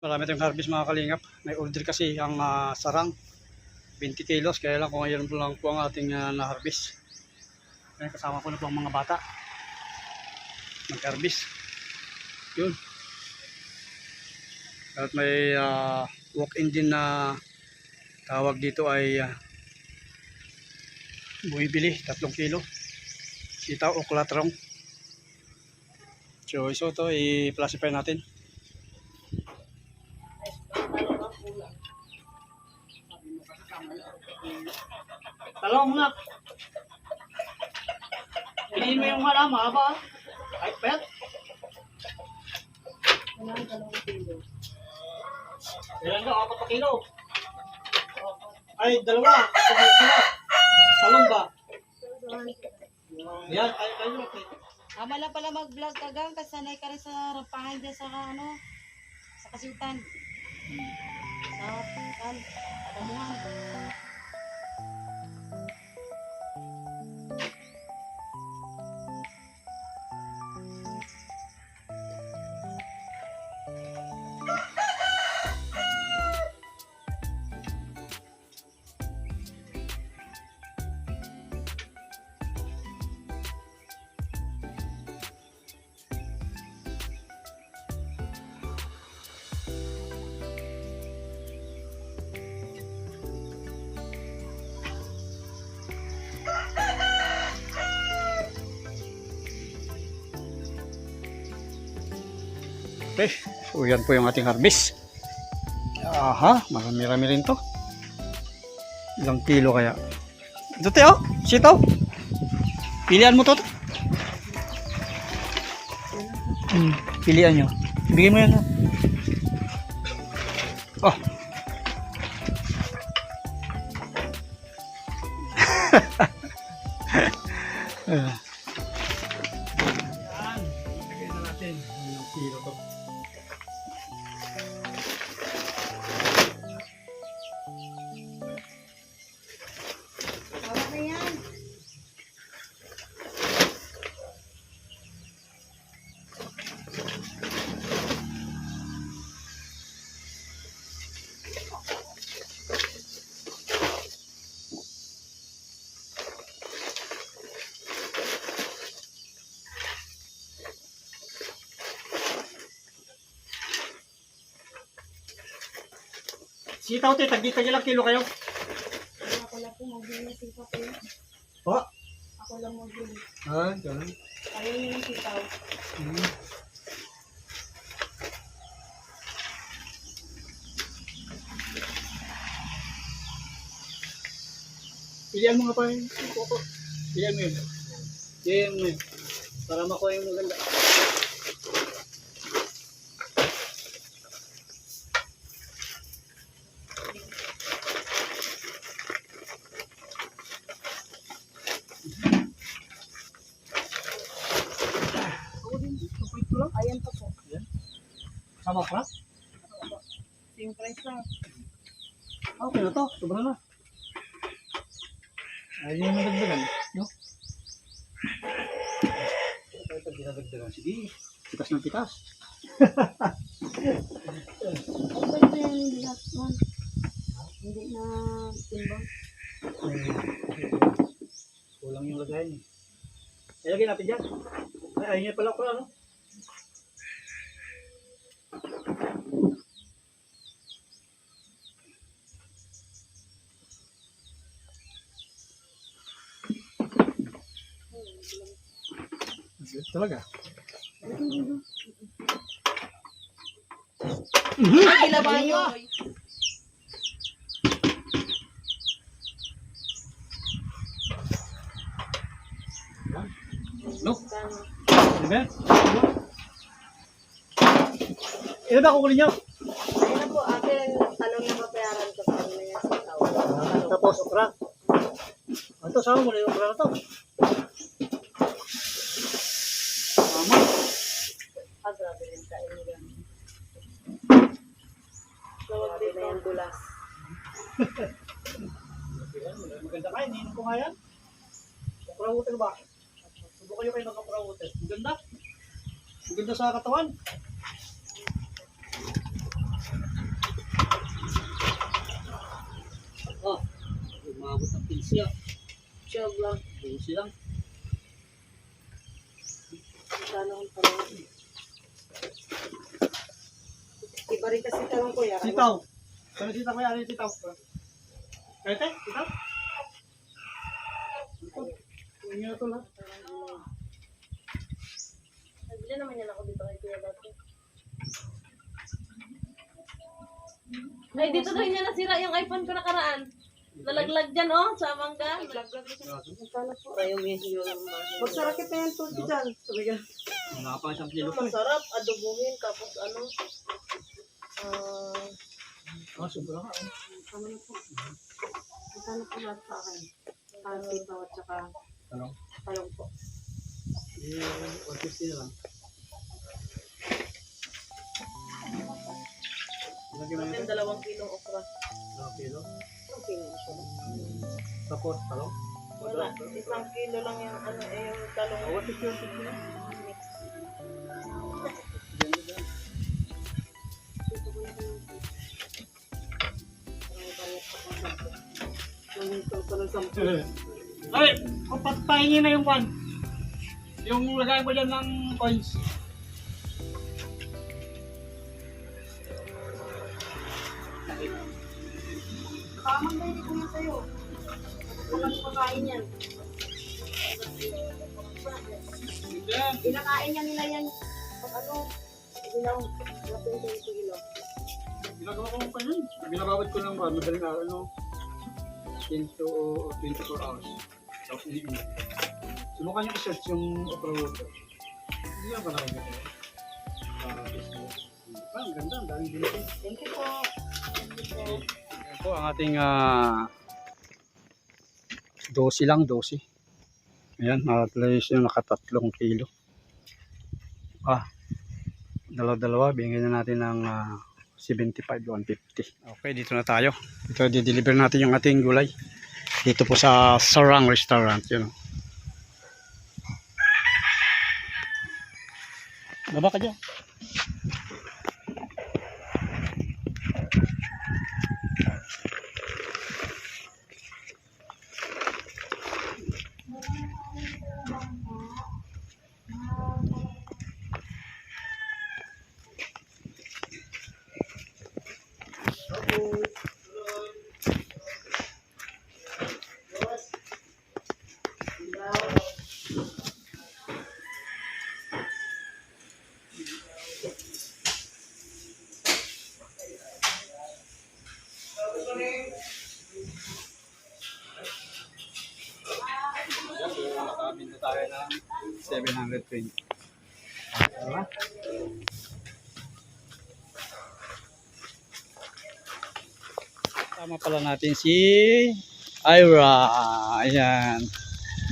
Marami tayong harvest mga kalingap. May order kasi ang ah, sarang. 20 kilos. Kaya lang kung po lang po ang ating ah, na-harvest. Kaya kasama ko na po ang mga bata. Mag-harvest. Yun. At may ah, walk-in din na tawag dito ay uh, buibili. 3 kilo. Sitaw o kulatrong. So, iso to i-classify natin. Talong nga. Piliin mo yung hala, mahaba. Ay, pet. Ilan ka? Apat pa kilo. Ay, dalawa. Talong ba? Yan, ay, kayo. Tama lang pala mag-vlog ka gang kasi sanay ka rin sa rampahan dyan sa ano, sa kasiutan. Sa kan, kadamuhan. Okay, so yan po yung ating harvest. Aha, marami-rami rin to. Ilang kilo kaya? Ito tayo, sitaw. Pilihan mo to. Hmm, pilihan nyo. Bigay mo yan. Sitaw te, tagdi ilang kilo kayo? Ako lang po magbili sitaw ko. Po? Ako lang magbili. Ah, ganun. Ayun yung sitaw. Hmm. Pilihan mo nga pa koko. Pilihan mo yun. Pilihan mo yun. Para makuha yung maganda. Ayan pa po. Sama ka? Yung price lang. Okay na to. Sobra na. Ayun yung nadagdagan. No? Ito ginadagdagan. Sige. Pitas ng pitas. Ano ba ito yung last one? Hindi na timbang. Kulang yung lagayan eh. Ilagay natin dyan. Ay, ayun niya pala ko ano? Talaga? Ay, ilaban nyo. No? Ano ba? Ilan ba kukunin niyo? Ayun na po, akin talong yung mabayaran ko sa kanila sitaw. Ah, tapos okra. Ito, sama mo na yung okra na to. Sabi na yung bulas. Maganda kayo, ninin ko nga yan. Kaprawuter ba? Subo kayo kayo magkaprawuter. Maganda. Maganda sa katawan. Oh, umabot ang pinsya. Siyag lang. Pinsya lang. Magkano ang parawuter? Iba rin kasi talong ko yan. Sitaw. Ano sitaw ko yan? Ano yung sitaw? Kaya sitaw? Ito. Tingin na ito lang. Nabili naman yan ako dito kay Kuya dati. Ay, dito daw niya nasira yung iPhone ko nakaraan. Nalaglag dyan, oh, sa mangga. Laglag ko siya. Magkano po? Ay, yung medyo yung Magsarakit na yan tubig dyan. Sabi ka. Wala pa isang kilo pa. eh. Masarap, adobohin, tapos ano, ah, Ah, sobra ka. Ano na po? Magkano po lahat sa akin? Ang sitaw at saka Ano? talong po. Eh, 150 na lang. Lagyan na ito. dalawang kilong okra. Dalawang kilo. Okay na siya. Tapos, talong. Wala, isang kilo lang yung, ano, eh, yung talong. Oh, 150, 150 na. Nangito ko ng sampu. Ay, kung patpahingin na yung one. Yung lagay mo dyan ng coins. Tamang na hindi ko yan sa'yo. Kapag pagkain yan. Pinakain niya nila yan. Pag ano, ilaw. Natin ko pa yun. Binababad ko ng madaling araw, no? 10 to 24 hours. Tapos hindi ko. Subukan nyo i-search yung opera water. Hindi lang nakikita yun. Para business. Ah, ang ganda. Ang daming binigay. Thank you po. Thank you po. Yan po ang ating ah, dosi lang, dosi. Ayan, at least yung nakatatlong kilo. Ah, dalawa-dalawa, bigyan na natin ng ah, 75, 150. Okay, dito na tayo. Dito, di-deliver natin yung ating gulay. Dito po sa Sarang Restaurant, yun. oh. Baba ka dyan. Nakabinta tayo ng 720. Diba? Tama pala natin si Ira. Ayan.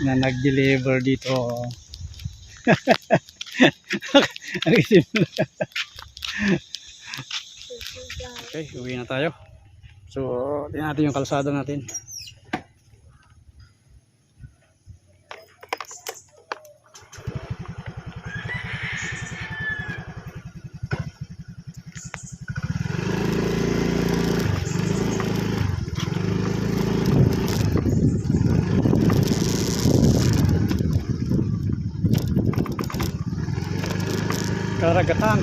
Na nag-deliver dito. Na. okay, uwi na tayo. So, tingnan natin yung kalsada natin. Karagatan.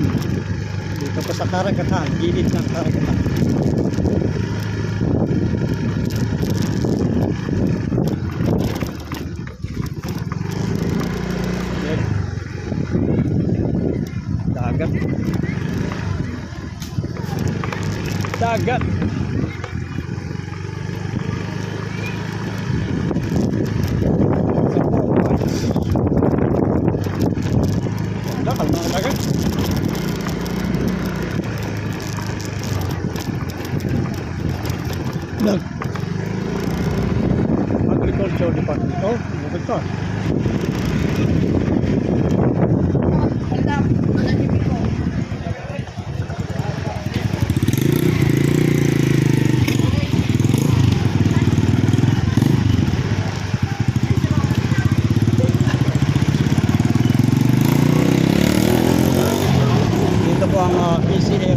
Dito po sa Karagatan, gilid ng Karagatan. Yan. Dagat. Dagat. Kalma ng dagat. Nag Agriculture Department. Oh, pa.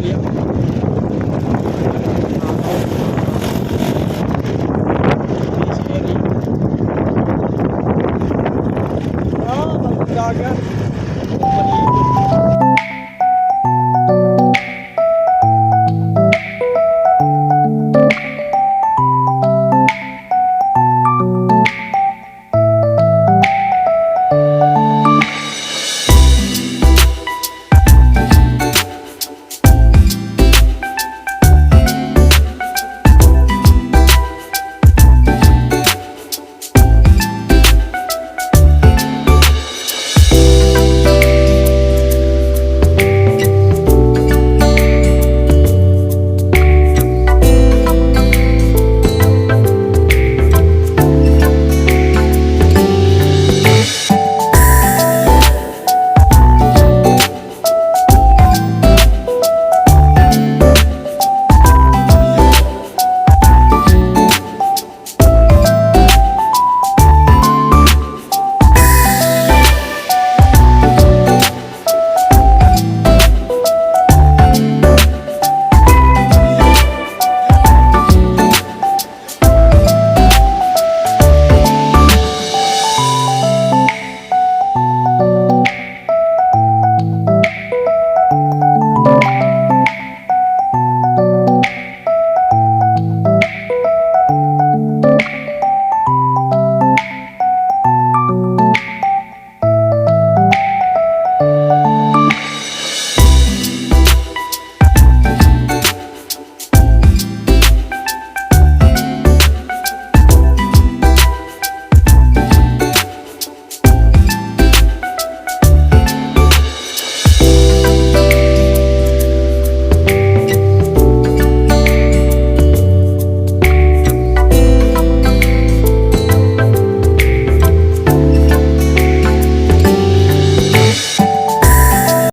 Yeah.